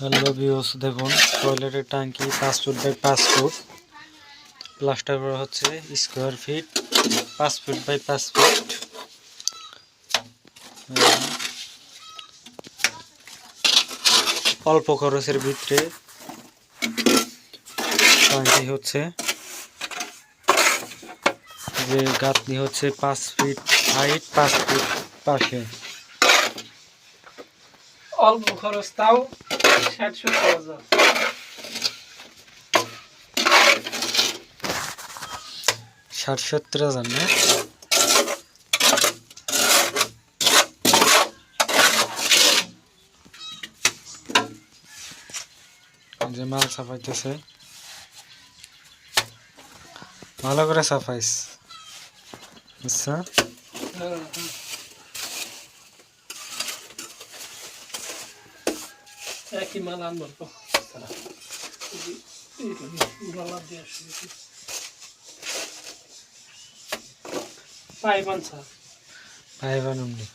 Hello views দেখুন, টয়লেটের ট্যাঙ্কি পাঁচ ফুট বাই পাঁচ ফুট। প্লাস্টার করা হচ্ছে স্কোয়ার ফিট, পাঁচ ফুট বাই পাঁচ ফুট। অল্প খরচের ভিতরে ট্যাঙ্কি হচ্ছে। যে গাঁথনি হচ্ছে পাঁচ ফিট হাইট, পাঁচ ফিট পাশে। অল্প খরচ তাও ষাট সত্তর হাজার ষাট সত্তর হাজার না যে মাল সাফাইতেছে ভালো করে সাফাইস আচ্ছা Aqui malando, pô. Lá deixa. Pai, vamos lá. Pai, vamos lá.